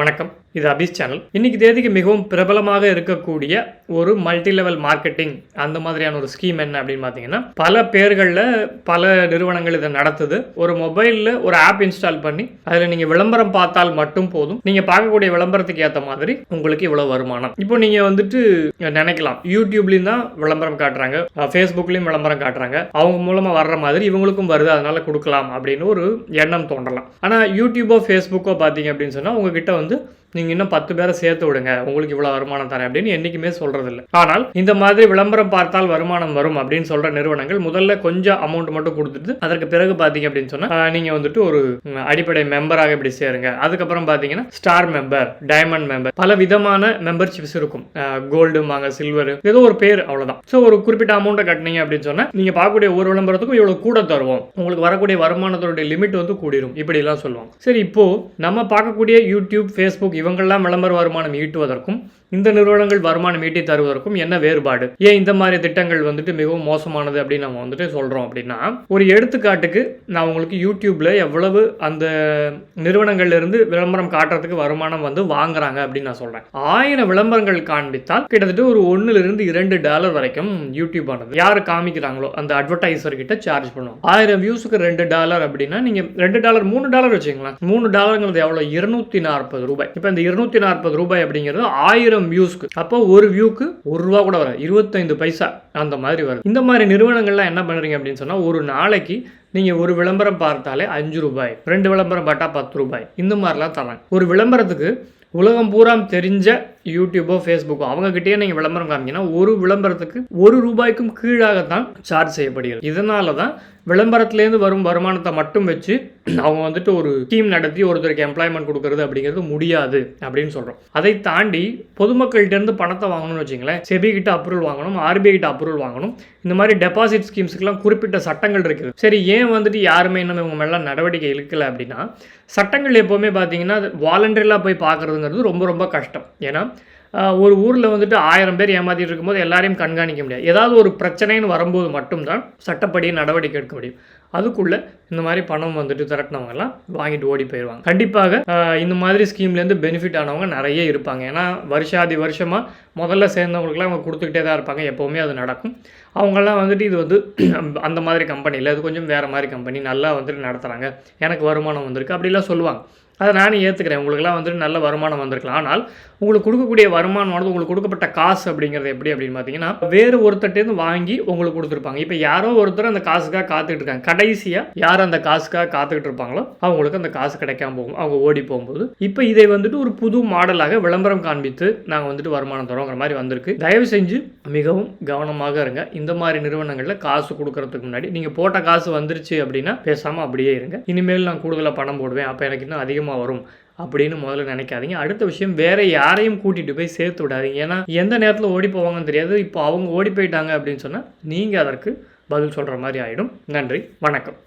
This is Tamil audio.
வணக்கம். இது அபிஷ் சேனல் இன்னைக்கு தேதிக்கு மிகவும் பிரபலமாக இருக்கக்கூடிய ஒரு மல்டி லெவல் மார்க்கெட்டிங் அந்த மாதிரியான ஒரு ஸ்கீம் என்ன அப்படின்னு பார்த்தீங்கன்னா பல பேர்களில் பல நிறுவனங்கள் இதை நடத்துது. ஒரு மொபைலில் ஒரு ஆப் இன்ஸ்டால் பண்ணி அதில் நீங்கள் விளம்பரம் பார்த்தால் மட்டும் போதும். நீங்கள் பார்க்கக்கூடிய விளம்பரத்துக்கு ஏற்ற மாதிரி உங்களுக்கு இவ்வளோ வருமானம். இப்போ நீங்கள் வந்துட்டு நினைக்கலாம் யூடியூப்லேயும் தான் விளம்பரம் காட்டுறாங்க ஃபேஸ்புக்லேயும் விளம்பரம் காட்டுறாங்க. அவங்க மூலமாக வர்ற மாதிரி இவங்களுக்கும் வருது அதனால கொடுக்கலாம் அப்படின்னு ஒரு எண்ணம் தோன்றலாம். ஆனால் யூடியூபோ ஃபேஸ்புக்கோ பார்த்தீங்க அப்படின்னு சொன்னால் உங்ககிட்ட வந்து açıklandı. நீங்கள் இன்னும் பத்து பேரை சேர்த்து விடுங்க. உங்களுக்கு இவ்வளோ வருமானம் தரேன் அப்படின்னு என்றைக்குமே சொல்கிறதில்ல ஆனால் இந்த மாதிரி விளம்பரம் பார்த்தால் வருமானம் வரும் அப்படின்னு சொல்கிற நிறுவனங்கள் முதல்ல கொஞ்சம் அமௌண்ட் மட்டும் கொடுத்துட்டு அதற்கு பிறகு பார்த்தீங்க அப்படின்னு சொன்னால் நீங்கள் வந்துட்டு ஒரு அடிப்படை மெம்பராக இப்படி சேருங்க. அதுக்கப்புறம் பார்த்தீங்கன்னா ஸ்டார் மெம்பர் டைமண்ட் மெம்பர் பல விதமான மெம்பர்ஷிப்ஸ் இருக்கும். கோல்டு வாங்க சில்வர் ஏதோ ஒரு பேர் அவ்வளோதான் ஸோ ஒரு குறிப்பிட்ட அமௌண்ட்டை கட்டினீங்க அப்படின்னு சொன்னால் நீங்கள் பார்க்கக்கூடிய ஒரு விளம்பரத்துக்கும் இவ்வளோ கூட தருவோம். உங்களுக்கு வரக்கூடிய வருமானத்தோடைய லிமிட் வந்து கூடிரும். இப்படிலாம் சொல்லுவாங்க. சரி இப்போ நம்ம பார்க்கக்கூடிய யூடியூப் ஃபேஸ்புக் இவங்கெல்லாம் விளம்பர வருமானம் ஈட்டுவதற்கும் இந்த நிறுவனங்கள் வருமானம் ஈட்டி தருவதற்கும் என்ன வேறுபாடு? ஏன் இந்த மாதிரி திட்டங்கள் வந்துட்டு மிகவும் மோசமானது அப்படின்னு நம்ம வந்துட்டு சொல்கிறோம் அப்படின்னா ஒரு எடுத்துக்காட்டுக்கு நான் உங்களுக்கு யூடியூப்பில் எவ்வளவு அந்த நிறுவனங்கள்லேருந்து விளம்பரம் காட்டுறதுக்கு வருமானம் வந்து வாங்குறாங்க அப்படின்னு நான் சொல்கிறேன் ஆயிரம் விளம்பரங்கள் காண்பித்தால் கிட்டத்தட்ட ஒரு ஒன்றுலேருந்து இரண்டு டாலர் வரைக்கும் யூடியூப் ஆனது. யார் காமிக்கிறாங்களோ அந்த அட்வர்டைசர் கிட்ட சார்ஜ் பண்ணுவோம் ஆயிரம் வியூஸுக்கு ரெண்டு டாலர் அப்படின்னா நீங்கள் ரெண்டு டாலர் மூணு டாலர் வச்சுக்கலாம் மூணு டாலருங்கிறது எவ்வளோ இருநூத்தி நாற்பது ரூபாய். இப்போ இந்த இருநூத்தி நாற்பது ரூபாய் அப்படிங்கிறது ஆயிரம் வியூஸ்க்கு அப்போ ஒரு வியூக்கு ஒரு ரூபா கூட வர இருபத்தைந்து பைசா அந்த மாதிரி வரும். இந்த மாதிரி நிறுவனங்கள்லாம் என்ன பண்ணுறீங்க அப்படின்னு சொன்னால் ஒரு நாளைக்கு நீங்கள் ஒரு விளம்பரம் பார்த்தாலே அஞ்சு ரூபாய் ரெண்டு விளம்பரம் பார்த்தா பத்து ரூபாய். இந்த மாதிரிலாம் தராங்க. ஒரு விளம்பரத்துக்கு உலகம் பூரா தெரிஞ்ச யூடியூபோ ஃபேஸ்புக்கோ அவங்ககிட்டயே நீங்கள் விளம்பரம் காமிங்கன்னா ஒரு விளம்பரத்துக்கு ஒரு ரூபாய்க்கும் கீழாகத்தான் சார்ஜ் செய்யப்படுகிறது. இதனால தான் விளம்பரத்துலேருந்து வரும் வருமானத்தை மட்டும் வச்சு அவங்க வந்துட்டு ஒரு ஸ்கீம் நடத்தி ஒருத்தருக்கு எம்ப்ளாய்மெண்ட் கொடுக்கறது அப்படிங்கிறது முடியாது அப்படின்னு சொல்கிறோம் அதை தாண்டி பொதுமக்கள்கிட்ட இருந்து பணத்தை வாங்கணும்னு வச்சிங்களேன் செபி கிட்ட அப்ரூவல் வாங்கணும் ஆர்பிஐ கிட்ட அப்ரூவல் வாங்கணும் இந்த மாதிரி டெபாசிட் ஸ்கீம்ஸுக்கெல்லாம் குறிப்பிட்ட சட்டங்கள் இருக்குது. சரி ஏன் வந்துட்டு யாருமே இன்னும் இவங்க மேலாம் நடவடிக்கை இருக்கலை அப்படின்னா சட்டங்கள் எப்போவுமே பார்த்தீங்கன்னா வாலண்டரிலாம் போய் பார்க்குறதுங்கிறது ரொம்ப ரொம்ப கஷ்டம். ஏன்னா ஒரு ஊரில் வந்துட்டு ஆயிரம் பேர் ஏமாற்றிட்டு இருக்கும்போது எல்லாரையும் கண்காணிக்க முடியாது. ஏதாவது ஒரு பிரச்சனைன்னு வரும்போது மட்டும்தான் சட்டப்படி நடவடிக்கை எடுக்க முடியும். அதுக்குள்ளே இந்த மாதிரி பணம் வந்துட்டு திரட்டினவங்கலாம் வாங்கிட்டு ஓடி போயிடுவாங்க கண்டிப்பாக இந்த மாதிரி ஸ்கீம்லேருந்து பெனிஃபிட் ஆனவங்க நிறைய இருப்பாங்க. ஏன்னா வருஷாதி வருஷமாக முதல்ல சேர்ந்தவங்களுக்குலாம் அவங்க கொடுத்துக்கிட்டே தான் இருப்பாங்க. எப்போவுமே அது நடக்கும். அவங்கெல்லாம் வந்துட்டு இது வந்து அந்த மாதிரி கம்பெனியில் இது கொஞ்சம் வேறு மாதிரி கம்பெனி நல்லா வந்துட்டு நடத்துகிறாங்க எனக்கு வருமானம் வந்திருக்கு அப்படிலாம் சொல்லுவாங்க. அதை நானும் ஏற்றுக்கிறேன் உங்களுக்குலாம் வந்துட்டு நல்ல வருமானம் வந்திருக்கலாம். ஆனால் உங்களுக்கு கொடுக்கக்கூடிய வருமானமானது உங்களுக்கு கொடுக்கப்பட்ட காசு அப்படிங்கிறது எப்படி அப்படின்னு பார்த்தீங்கன்னா வேறு ஒருத்தட்டேருந்து வாங்கி உங்களுக்கு கொடுத்துருப்பாங்க. இப்போ யாரோ ஒருத்தர் அந்த காசுக்காக காத்துக்கிட்டு இருக்காங்க. கடைசியாக யார் அந்த காசுக்காக காத்துக்கிட்டு இருப்பாங்களோ அவங்களுக்கு அந்த காசு கிடைக்காம போகும். அவங்க ஓடி போகும்போது. இப்போ இதை வந்துட்டு ஒரு புது மாடலாக விளம்பரம் காண்பித்து நாங்கள் வந்துட்டு வருமானம் தரோங்கிற மாதிரி வந்திருக்கு. தயவு செஞ்சு மிகவும் கவனமாக இருங்க. இந்த மாதிரி நிறுவனங்களில் காசு கொடுக்கறதுக்கு முன்னாடி நீங்கள் போட்ட காசு வந்துருச்சு அப்படின்னா பேசாமல் அப்படியே இருங்க. இனிமேல் நான் கூடுதலாக பணம் போடுவேன். அப்போ எனக்கு இன்னும் அதிகமாக வரும் அப்படின்னு முதல்ல நினைக்காதீங்க. அடுத்த விஷயம் வேற யாரையும் கூட்டிட்டு போய் சேர்த்து விடாதீங்க. ஏன்னா எந்த நேரத்தில் ஓடி போவாங்கன்னு தெரியாது. இப்போ அவங்க ஓடி போயிட்டாங்க அப்படின்னு சொன்னால் நீங்கள் அதற்கு பதில் சொல்கிற மாதிரி ஆகிடும் நன்றி. வணக்கம்.